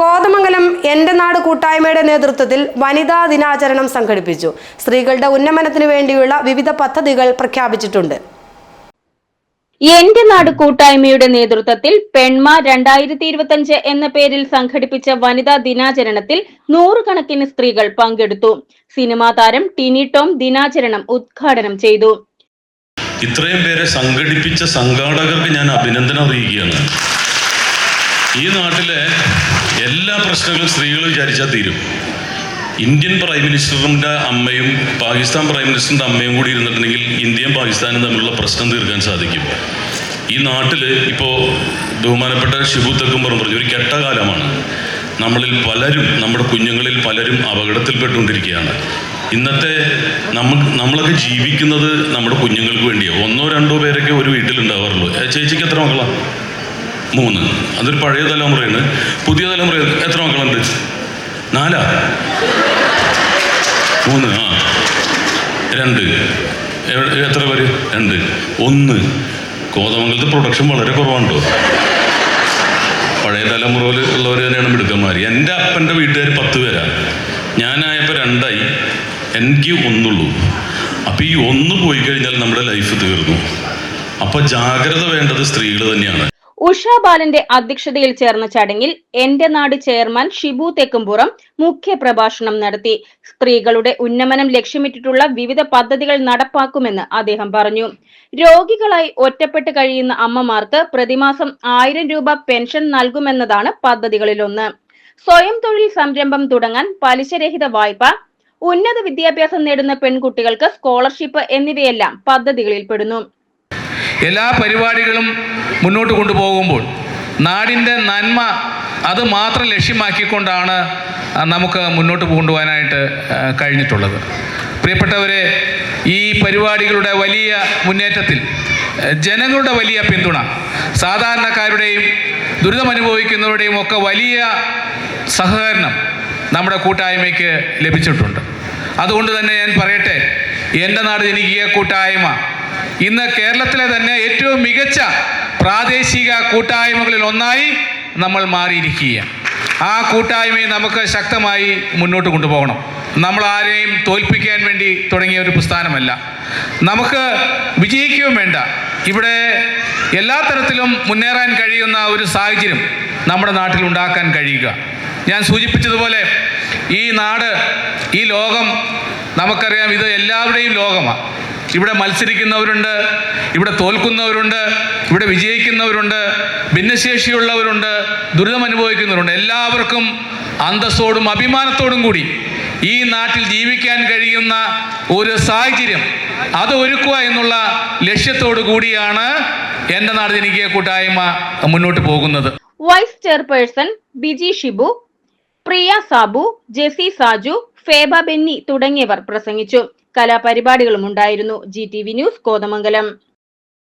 കോതമംഗലം എന്റെ നാട് കൂട്ടായ്മയുടെ നേതൃത്വത്തിൽ വനിതാ ദിനാചരണം സംഘടിപ്പിച്ചു. സ്ത്രീകളുടെ ഉന്നമനത്തിനു വേണ്ടിയുള്ള വിവിധ പദ്ധതികൾ പ്രഖ്യാപിച്ചിട്ടുണ്ട്. എന്റെ നാട് കൂട്ടായ്മയുടെ നേതൃത്വത്തിൽ പെൺമ രണ്ടായിരത്തി ഇരുപത്തിയഞ്ച് എന്ന പേരിൽ സംഘടിപ്പിച്ച വനിതാ ദിനാചരണത്തിൽ നൂറുകണക്കിന് സ്ത്രീകൾ പങ്കെടുത്തു. സിനിമാ താരം ടിനി ടോം ദിനാചരണം ഉദ്ഘാടനം ചെയ്തു. ഇത്രയും പേരെ സംഘടിപ്പിച്ച സംഘാടകർക്ക് ഞാൻ അഭിനന്ദനം അറിയിക്കുകയാണ്. ഈ നാട്ടിലെ എല്ലാ പ്രശ്നങ്ങളും സ്ത്രീകൾ വിചാരിച്ചാൽ തീരും. ഇന്ത്യൻ പ്രൈം മിനിസ്റ്ററിന്റെ അമ്മയും പാകിസ്ഥാൻ പ്രൈം മിനിസ്റ്ററിന്റെ അമ്മയും കൂടി ഇരുന്നിട്ടുണ്ടെങ്കിൽ ഇന്ത്യയും പാകിസ്ഥാനും തമ്മിലുള്ള പ്രശ്നം തീർക്കാൻ സാധിക്കും. ഈ നാട്ടിൽ ഇപ്പോൾ ബഹുമാനപ്പെട്ട ഷിബു തെക്കുംപുറം പറഞ്ഞു ഒരു കെട്ടകാലമാണ് നമ്മളിൽ പലരും നമ്മുടെ കുഞ്ഞുങ്ങളിൽ പലരും അപകടത്തിൽപ്പെട്ടുകൊണ്ടിരിക്കുകയാണ്. ഇന്നത്തെ നമ്മൾ നമ്മളൊക്കെ ജീവിക്കുന്നത് നമ്മുടെ കുഞ്ഞുങ്ങൾക്ക് വേണ്ടിയാണ് ഒന്നോ രണ്ടോ പേരൊക്കെ ഒരു വീട്ടിലുണ്ടാവാറുള്ളൂ. ചേച്ചിക്ക് എത്ര മക്കളാണ് മൂന്ന്. അതൊരു പഴയ തലമുറയാണ് പുതിയ തലമുറ എത്ര മക്കളുണ്ട്? നാലാ? മൂന്ന് ആ. രണ്ട്. എത്ര പേര്? രണ്ട്. ഒന്ന്. കോതമംഗലത്ത് പ്രൊഡക്ഷൻ വളരെ കുറവാണ്ടോ പഴയ തലമുറയിൽ ഉള്ളവർ തന്നെയാണ് മിടുക്കന്മാർ എന്റെ അപ്പന്റെ വീട്ടുകാർ പത്ത് പേരാ. ഞാനായപ്പോൾ രണ്ടായി. എനിക്ക് ഒന്നുള്ളൂ. അപ്പോൾ ഈ ഒന്ന് പോയി കഴിഞ്ഞാൽ നമ്മുടെ ലൈഫ് തീർന്നു. അപ്പോൾ ജാഗ്രത വേണ്ടത് സ്ത്രീകൾ തന്നെയാണ്. ഉഷ ബാലന്റെ അധ്യക്ഷതയിൽ ചേർന്ന ചടങ്ങിൽ എന്റെ നാട് ചെയർമാൻ ഷിബു തെക്കുംപുറം മുഖ്യ പ്രഭാഷണം നടത്തി. സ്ത്രീകളുടെ ഉന്നമനം ലക്ഷ്യമിട്ടിട്ടുള്ള വിവിധ പദ്ധതികൾ നടപ്പാക്കുമെന്ന് അദ്ദേഹം പറഞ്ഞു. രോഗികളായി ഒറ്റപ്പെട്ട് കഴിയുന്ന അമ്മമാർക്ക് പ്രതിമാസം ആയിരം രൂപ പെൻഷൻ നൽകുമെന്നതാണ് പദ്ധതികളിലൊന്ന്. സ്വയം തൊഴിൽ സംരംഭം തുടങ്ങാൻ പലിശരഹിത വായ്പ ഉന്നത വിദ്യാഭ്യാസം നേടുന്ന പെൺകുട്ടികൾക്ക് സ്കോളർഷിപ്പ് എന്നിവയെല്ലാം പദ്ധതികളിൽ പെടുന്നു എല്ലാ പരിപാടികളും മുന്നോട്ട് കൊണ്ടുപോകുമ്പോൾ നാടിന്റെ നന്മ അത് മാത്രം ലക്ഷ്യമാക്കിക്കൊണ്ടാണ് നമുക്ക് മുന്നോട്ട് കൊണ്ടുപോകാനായിട്ട് കഴിഞ്ഞിട്ടുള്ളത്. പ്രിയപ്പെട്ടവരെ ഈ പരിപാടികളുടെ വലിയ മുന്നേറ്റത്തിൽ ജനങ്ങളുടെ വലിയ പിന്തുണ സാധാരണക്കാരുടെയും ദുരിതമനുഭവിക്കുന്നവരുടെയും ഒക്കെ വലിയ സഹകരണം നമ്മുടെ കൂട്ടായ്മയ്ക്ക് ലഭിച്ചിട്ടുണ്ട്. അതുകൊണ്ട് തന്നെ ഞാൻ പറയട്ടെ എന്റെ നാട് ജനിക്കുക കൂട്ടായ്മ ഇന്ന് കേരളത്തിലെ തന്നെ ഏറ്റവും മികച്ച പ്രാദേശിക കൂട്ടായ്മകളിൽ ഒന്നായി നമ്മൾ മാറിയിരിക്കുകയാണ്. ആ കൂട്ടായ്മയെ നമുക്ക് ശക്തമായി മുന്നോട്ട് കൊണ്ടുപോകണം. നമ്മൾ ആരെയും തോൽപ്പിക്കാൻ വേണ്ടി തുടങ്ങിയ ഒരു പ്രസ്ഥാനമല്ല. നമുക്ക് വിജയിക്കുകയും വേണ്ട. ഇവിടെ എല്ലാ തരത്തിലും മുന്നേറാൻ കഴിയുന്ന ഒരു സാഹചര്യം നമ്മുടെ നാട്ടിൽ ഉണ്ടാക്കാൻ കഴിയുക. ഞാൻ സൂചിപ്പിച്ചതുപോലെ ഈ നാട് ഈ ലോകം നമുക്കറിയാം ഇത് എല്ലാവരുടെയും ലോകമാണ് ഇവിടെ മത്സരിക്കുന്നവരുണ്ട് ഇവിടെ തോൽക്കുന്നവരുണ്ട് ഇവിടെ വിജയിക്കുന്നവരുണ്ട് ഭിന്നശേഷിയുള്ളവരുണ്ട് ദുരിതം അനുഭവിക്കുന്നവരുണ്ട്. എല്ലാവർക്കും അന്തസ്സോടും അഭിമാനത്തോടും കൂടി ഈ നാട്ടിൽ ജീവിക്കാൻ കഴിയുന്ന ഒരു സാഹചര്യം അത് ഒരുക്കുക എന്നുള്ള ലക്ഷ്യത്തോടു കൂടിയാണ് എന്റെ നാട് ജനകീയ കൂട്ടായ്മ മുന്നോട്ട് പോകുന്നത്. വൈസ് ചെയർപേഴ്സൺ ബിജി ഷിബു പ്രിയ സാബു ജെസി സാജു ഫേബ ബെന്നി തുടങ്ങിയവർ പ്രസംഗിച്ചു. കലാപരിപാടികളും ഉണ്ടായിരുന്നു. G T V news Kothamangalam.